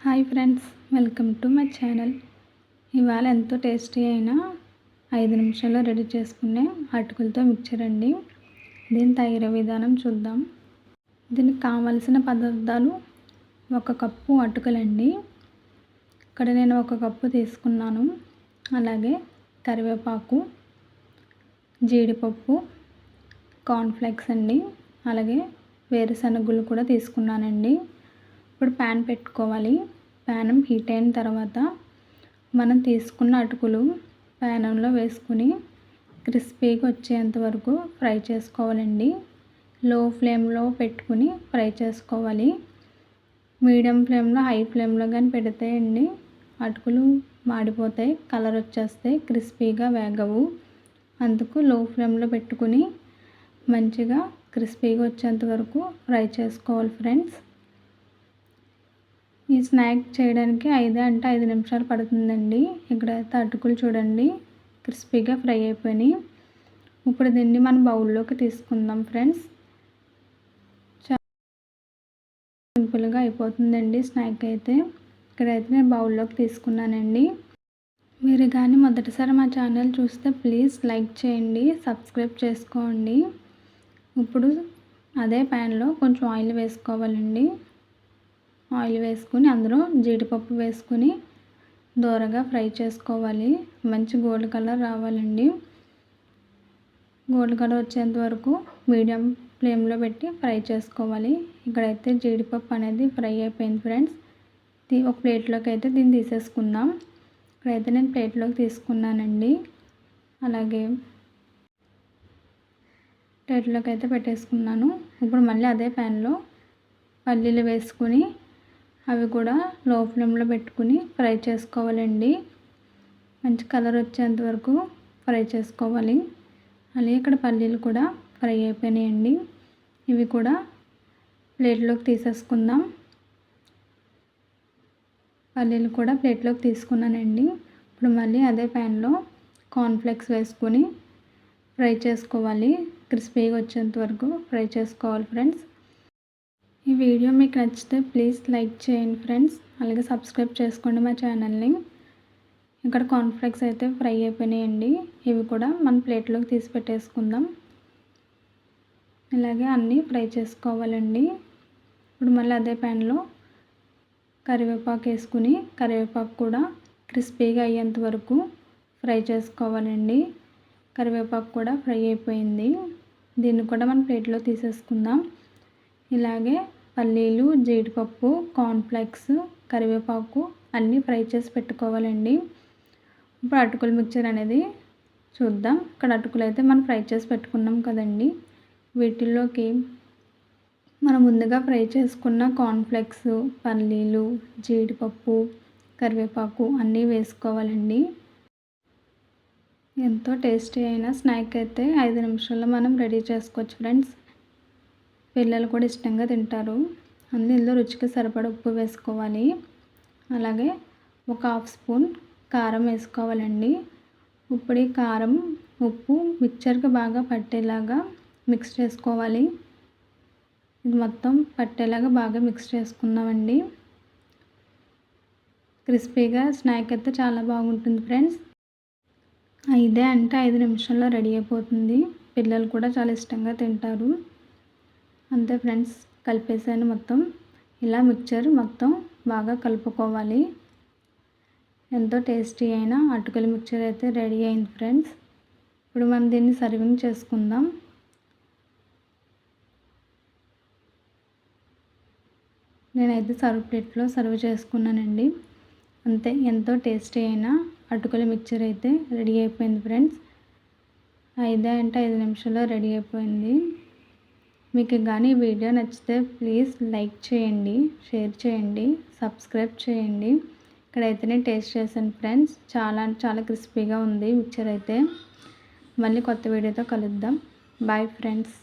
Hi friends welcome to my channel. ఇవాళ ఎంతో tasty అయిన ఐదు నిమిషాల్లో రెడీ చేసుకునే అటుకులతో మిక్చర్ అండి. దీని తయారీ విధానం చూద్దాం. దీనికి కావలసిన పదార్థాలు ఒక కప్పు అటుకులండి. ఇక్కడ నేను ఒక కప్పు తీసుకున్నాను. అలాగే కరివేపాకు జీడిపప్పు కార్న్ఫ్లెక్స్ అండి. అలాగే వేరుశనగులు కూడా తీసుకున్నానండి. ఇప్పుడు ప్యాన్ పెట్టుకోవాలి. ప్యానం హీట్ అయిన తర్వాత మనం తీసుకున్న అటుకులు ప్యానంలో వేసుకుని క్రిస్పీగా వచ్చేంత వరకు ఫ్రై చేసుకోవాలండి. లో ఫ్లేమ్లో పెట్టుకుని ఫ్రై చేసుకోవాలి. మీడియం ఫ్లేమ్లో హై ఫ్లేమ్లో కానీ పెడితే అండి అటుకులు మాడిపోతాయి కలర్ వచ్చేస్తాయి క్రిస్పీగా వేగవు. అందుకు లో ఫ్లేమ్లో పెట్టుకుని మంచిగా క్రిస్పీగా వచ్చేంత వరకు ఫ్రై చేసుకోవాలి ఫ్రెండ్స్. ఈ స్నాక్ చేయడానికి ఐదు అంటే ఐదు నిమిషాలు పడుతుందండి. ఇక్కడైతే అటుకులు చూడండి. క్రిస్పీగా ఫ్రై అయిపోయినాయి. ఇప్పుడు దీన్ని మనం బౌల్లోకి తీసుకుందాం ఫ్రెండ్స్. చాలా సింపుల్గా అయిపోతుందండి స్నాక్ అయితే. ఇక్కడైతే నేను బౌల్లోకి తీసుకున్నానండి. మీరు కానీ మొదటిసారి మా ఛానల్ చూస్తే ప్లీజ్ లైక్ చేయండి సబ్స్క్రైబ్ చేసుకోండి. ఇప్పుడు అదే ప్యాన్లో కొంచెం ఆయిల్ వేసుకోవాలండి. ఆయిల్ వేసుకుని అందులో జీడిపప్పు వేసుకుని దోరగా ఫ్రై చేసుకోవాలి. మంచి గోల్డ్ కలర్ రావాలండి. గోల్డ్ కలర్ వచ్చేంత వరకు మీడియం ఫ్లేమ్లో పెట్టి ఫ్రై చేసుకోవాలి. ఇక్కడైతే జీడిపప్పు అనేది ఫ్రై అయిపోయింది ఫ్రెండ్స్. ఒక ప్లేట్లోకి అయితే దీన్ని తీసేసుకుందాం. ఇక్కడైతే నేను ప్లేట్లోకి తీసుకున్నానండి. అలాగే ప్లేట్లోకి అయితే పెట్టేసుకున్నాను. ఇప్పుడు మళ్ళీ అదే ప్యాన్లో పల్లీలు వేసుకుని అవి కూడా లో ఫ్లేమ్లో పెట్టుకుని ఫ్రై చేసుకోవాలండి. మంచి కలర్ వచ్చేంత వరకు ఫ్రై చేసుకోవాలి. అలాగే ఇక్కడ పల్లీలు కూడా ఫ్రై అయిపోయినాయండి. ఇవి కూడా ప్లేట్లోకి తీసేసుకుందాం. పల్లీలు కూడా ప్లేట్లోకి తీసుకున్నానండి. ఇప్పుడు మళ్ళీ అదే ప్యాన్లో కార్న్ఫ్లెక్స్ వేసుకొని ఫ్రై చేసుకోవాలి. క్రిస్పీగా వచ్చేంత వరకు ఫ్రై చేసుకోవాలి ఫ్రెండ్స్ ఈ వీడియో మీకు నచ్చితే ప్లీజ్ లైక్ చేయండి ఫ్రెండ్స్. అలాగే సబ్స్క్రైబ్ చేసుకోండి మా ఛానల్ని. ఇక్కడ కాన్ఫ్లెక్స్ అయితే ఫ్రై అయిపోయినాయండి. ఇవి కూడా మన ప్లేట్లోకి తీసి పెట్టేసుకుందాం. ఇలాగే అన్నీ ఫ్రై చేసుకోవాలండి. ఇప్పుడు మళ్ళీ అదే ప్యాన్లో కరివేపాకు వేసుకుని కరివేపాకు కూడా క్రిస్పీగా అయ్యేంత వరకు ఫ్రై చేసుకోవాలండి. కరివేపాకు కూడా ఫ్రై అయిపోయింది. దీన్ని కూడా మన ప్లేట్లో తీసేసుకుందాం. ఇలాగే పల్లీలు జీడిపప్పు కార్న్ఫ్లెక్స్ కరివేపాకు అన్నీ ఫ్రై చేసి పెట్టుకోవాలండి. ఇప్పుడు అటుకుల మిక్చర్ అనేది చూద్దాం. ఇక్కడ అటుకులు అయితే మనం ఫ్రై చేసి పెట్టుకున్నాం కదండి. వీటిల్లోకి మనం ముందుగా ఫ్రై చేసుకున్న కార్న్ఫ్లెక్స్ పల్లీలు జీడిపప్పు కరివేపాకు అన్నీ వేసుకోవాలండి. ఎంతో టేస్టీ అయిన స్నాక్ అయితే ఐదు నిమిషాల్లో మనం రెడీ చేసుకోవచ్చు ఫ్రెండ్స్. పిల్లలు కూడా ఇష్టంగా తింటారు. అందులో రుచికి సరిపడ ఉప్పు వేసుకోవాలి. అలాగే ఒక హాఫ్ స్పూన్ కారం వేసుకోవాలండి. ఇప్పుడు కారం ఉప్పు మిక్చర్కి బాగా పట్టేలాగా మిక్స్ చేసుకోవాలి. ఇది మొత్తం పట్టేలాగా బాగా మిక్స్ చేసుకుందామండి. క్రిస్పీగా స్నాక్ అయితే చాలా బాగుంటుంది ఫ్రెండ్స్. ఇదే అంటే ఐదు నిమిషాల్లో రెడీ అయిపోతుంది. పిల్లలు కూడా చాలా ఇష్టంగా తింటారు. అంతే ఫ్రెండ్స్ కలిపేసాను మొత్తం. ఇలా మిక్చర్ మొత్తం బాగా కలుపుకోవాలి. ఎంతో టేస్టీ అయిన అటుకుల మిక్చర్ అయితే రెడీ అయింది ఫ్రెండ్స్. ఇప్పుడు మనం దీన్ని సర్వింగ్ చేసుకుందాం. నేనైతే సర్వ్ ప్లేట్లో సర్వ్ చేసుకున్నానండి. అంతే ఎంతో టేస్టీ అయిన అటుకుల మిక్చర్ అయితే రెడీ అయిపోయింది ఫ్రెండ్స్. ఐదే అంటే ఐదు నిమిషాల్లో రెడీ అయిపోయింది. మీకు కానీ వీడియో నచ్చితే ప్లీజ్ లైక్ చేయండి షేర్ చేయండి సబ్స్క్రైబ్ చేయండి. ఇక్కడైతేనే నేను టేస్ట్ చేశాను ఫ్రెండ్స్. చాలా చాలా క్రిస్పీగా ఉంది మిక్చర్ అయితే. మళ్ళీ కొత్త వీడియోతో కలుద్దాం. Bye friends.